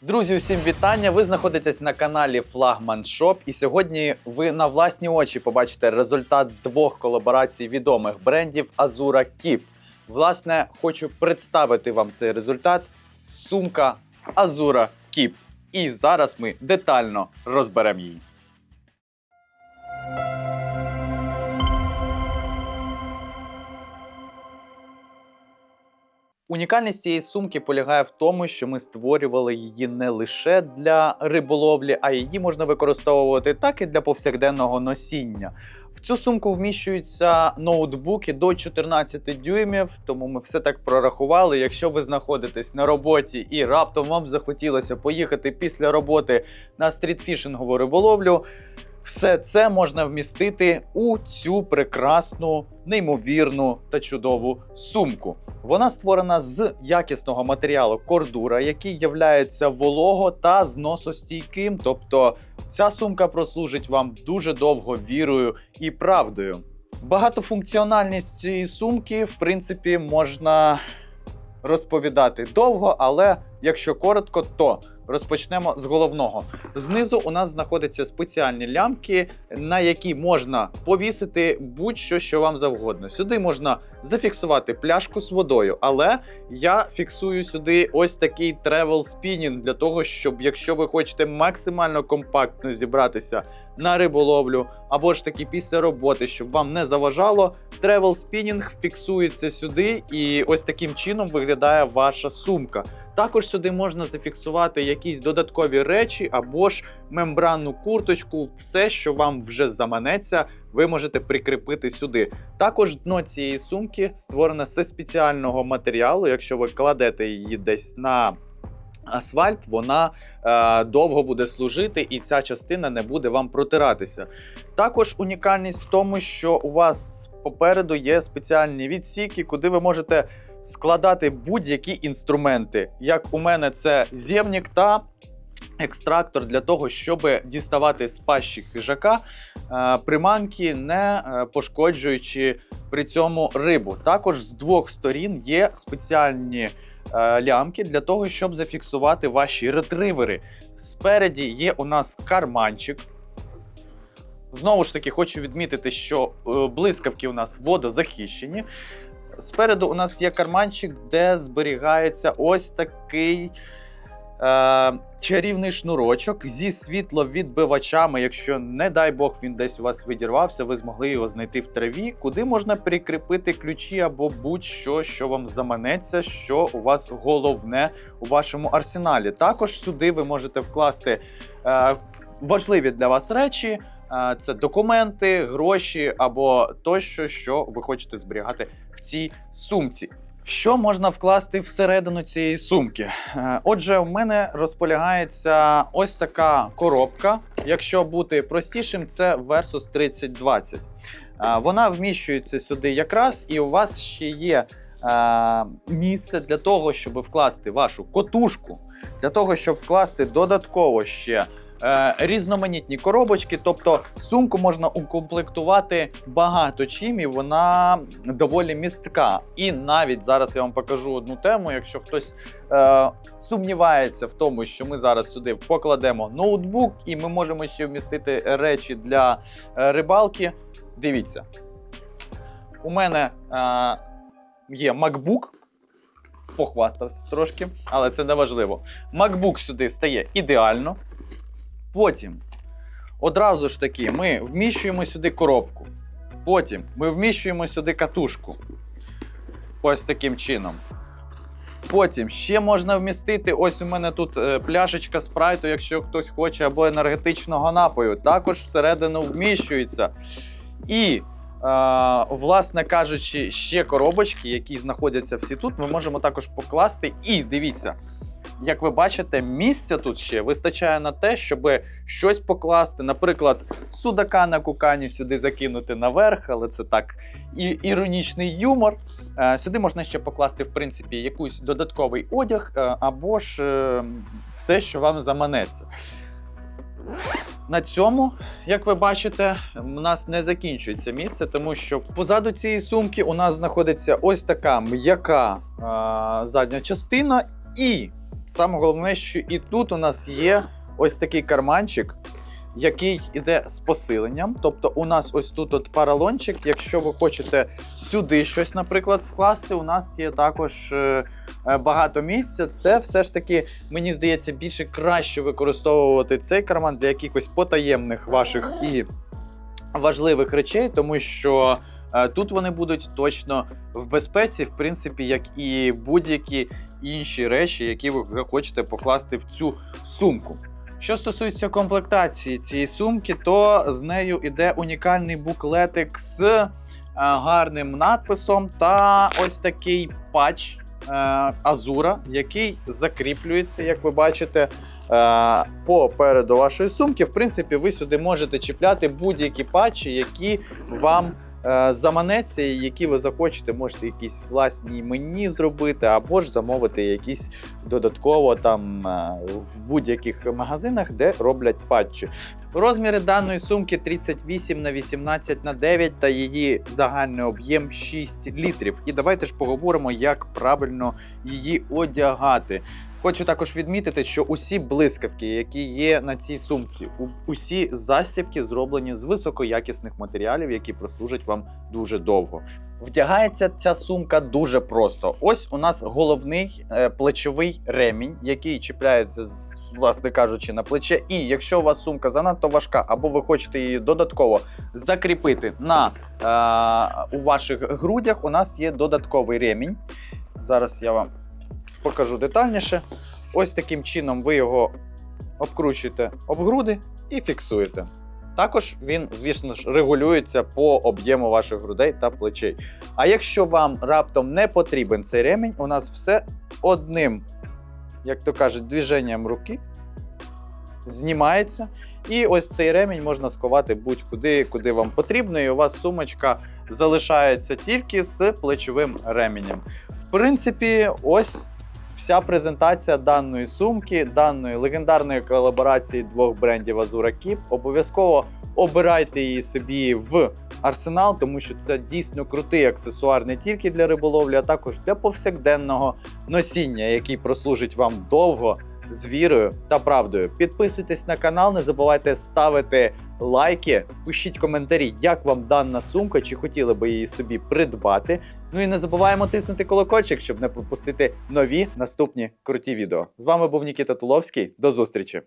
Друзі, усім вітання! Ви знаходитесь на каналі Флагман Шоп, і сьогодні ви на власні очі побачите результат двох колаборацій відомих брендів Азура Кіп. Власне, хочу представити вам цей результат. Сумка Азура Кіп. І зараз ми детально розберемо її. Унікальність цієї сумки полягає в тому, що ми створювали її не лише для риболовлі, а її можна використовувати так і для повсякденного носіння. В цю сумку вміщуються ноутбуки до 14 дюймів, тому ми все так прорахували. Якщо ви знаходитесь на роботі і раптом вам захотілося поїхати після роботи на стрітфішингову риболовлю, все це можна вмістити у цю прекрасну, неймовірну та чудову сумку. Вона створена з якісного матеріалу кордура, який являється волого та зносостійким. Тобто ця сумка прослужить вам дуже довго вірою і правдою. Багатофункціональність цієї сумки, в принципі, можна розповідати довго, але якщо коротко, то розпочнемо з головного. Знизу у нас знаходяться спеціальні лямки, на які можна повісити будь-що, що вам завгодно. Сюди можна зафіксувати пляшку з водою, але я фіксую сюди ось такий travel spinning для того, щоб якщо ви хочете максимально компактно зібратися на риболовлю, або ж таки після роботи, щоб вам не заважало, travel spinning фіксується сюди, і ось таким чином виглядає ваша сумка. Також сюди можна зафіксувати якісь додаткові речі або ж мембранну курточку, все, що вам вже заманеться, ви можете прикріпити сюди. Також дно цієї сумки створене зі спеціального матеріалу. Якщо ви кладете її десь на асфальт, вона е, довго буде служити, і ця частина не буде вам протиратися. Також унікальність в тому, що у вас попереду є спеціальні відсіки, куди ви можете складати будь-які інструменти. Як у мене це зєвнік та екстрактор для того, щоб діставати з пащі хижака е, приманки, не е, пошкоджуючи при цьому рибу. Також з двох сторін є спеціальні е, лямки для того, щоб зафіксувати ваші ретривери. Спереді є у нас карманчик. Знову ж таки, хочу відмітити, що блискавки у нас водозахищені. Спереду у нас є карманчик, де зберігається ось такий е, чарівний шнурочок зі світловідбивачами. Якщо, не дай Бог, він десь у вас відірвався, ви змогли його знайти в траві, куди можна прикріпити ключі або будь-що, що вам заманеться, що у вас головне у вашому арсеналі. Також сюди ви можете вкласти е, важливі для вас речі. Е, Це документи, гроші або тощо, що ви хочете зберігати в цій сумці. Що можна вкласти всередину цієї сумки? Е, Отже, у мене розполягається ось така коробка. Якщо бути простішим, це Versus 3020. Е, Вона вміщується сюди якраз, і у вас ще є е, місце для того, щоб вкласти вашу котушку, для того, щоб вкласти додатково ще різноманітні коробочки. Тобто сумку можна укомплектувати багато чим, і вона доволі містка. І навіть зараз я вам покажу одну тему. Якщо хтось е, сумнівається в тому, що ми зараз сюди покладемо ноутбук, і ми можемо ще вмістити речі для е, рибалки. Дивіться, у мене е, є MacBook. Похвастався трошки, але це не важливо. MacBook сюди стає ідеально. Потім одразу ж таки ми вміщуємо сюди коробку. Потім ми вміщуємо сюди катушку. Ось таким чином. Потім ще можна вмістити. Ось у мене тут е, пляшечка спрайту, якщо хтось хоче, або енергетичного напою. Також всередину вміщується. І, е, власне кажучи, ще коробочки, які знаходяться всі тут, ми можемо також покласти. І дивіться, як ви бачите, місця тут ще вистачає на те, щоб щось покласти. Наприклад, судака на кукані сюди закинути наверх, але це так і іронічний юмор. Е, Сюди можна ще покласти, в принципі, якийсь додатковий одяг е, або ж е, все, що вам заманеться. На цьому, як ви бачите, у нас не закінчується місце, тому що позаду цієї сумки у нас знаходиться ось така м'яка задня частина, і саме головне, що і тут у нас є ось такий карманчик, який іде з посиленням. Тобто, у нас ось тут от паралончик. Якщо ви хочете сюди щось, наприклад, вкласти, у нас є також е, е, багато місця. Це все ж таки, мені здається, більше краще використовувати цей карман для якихось потаємних ваших і важливих речей, тому що е, тут вони будуть точно в безпеці, в принципі, як і будь-які інші речі, які ви хочете покласти в цю сумку. Що стосується комплектації цієї сумки, то з нею йде унікальний буклетик з е, гарним надписом та ось такий патч е, Азура, який закріплюється, як ви бачите, е, попереду вашої сумки. В принципі, ви сюди можете чіпляти будь-які патчі, які вам заманеться, які ви захочете, можете якісь власні мені зробити, або ж замовити якісь додатково там е, в будь-яких магазинах, де роблять патчі. Розміри даної сумки 38 на 18 на 9 та її загальний об'єм 6 літрів. І давайте ж поговоримо, як правильно її одягати. Хочу також відмітити, що усі блискавки, які є на цій сумці, усі застібки зроблені з високоякісних матеріалів, які прослужать вам дуже довго. Вдягається ця сумка дуже просто. Ось у нас головний е, плечовий ремінь, який чіпляється, власне кажучи, на плече. І якщо у вас сумка занадто важка, або ви хочете її додатково закріпити на е, у ваших грудях, у нас є додатковий ремінь. Зараз я вам покажу детальніше. Ось таким чином ви його обкручуєте об груди і фіксуєте. Також він, звісно ж, регулюється по об'єму ваших грудей та плечей. А якщо вам раптом не потрібен цей ремінь, у нас все одним, як то кажуть, движенням руки знімається. І ось цей ремінь можна сховати будь-куди, куди вам потрібно, і у вас сумочка залишається тільки з плечовим ременем. В принципі, ось вся презентація даної сумки, даної легендарної колаборації двох брендів Azura Keep. Обов'язково обирайте її собі в арсенал, тому що це дійсно крутий аксесуар не тільки для риболовлі, а також для повсякденного носіння, який прослужить вам довго. З вірою та правдою. Підписуйтесь на канал, не забувайте ставити лайки, пишіть коментарі, як вам дана сумка, чи хотіли би її собі придбати. Ну і не забуваємо тиснути колокольчик, щоб не пропустити нові наступні круті відео. З вами був Нікіта Туловський. До зустрічі!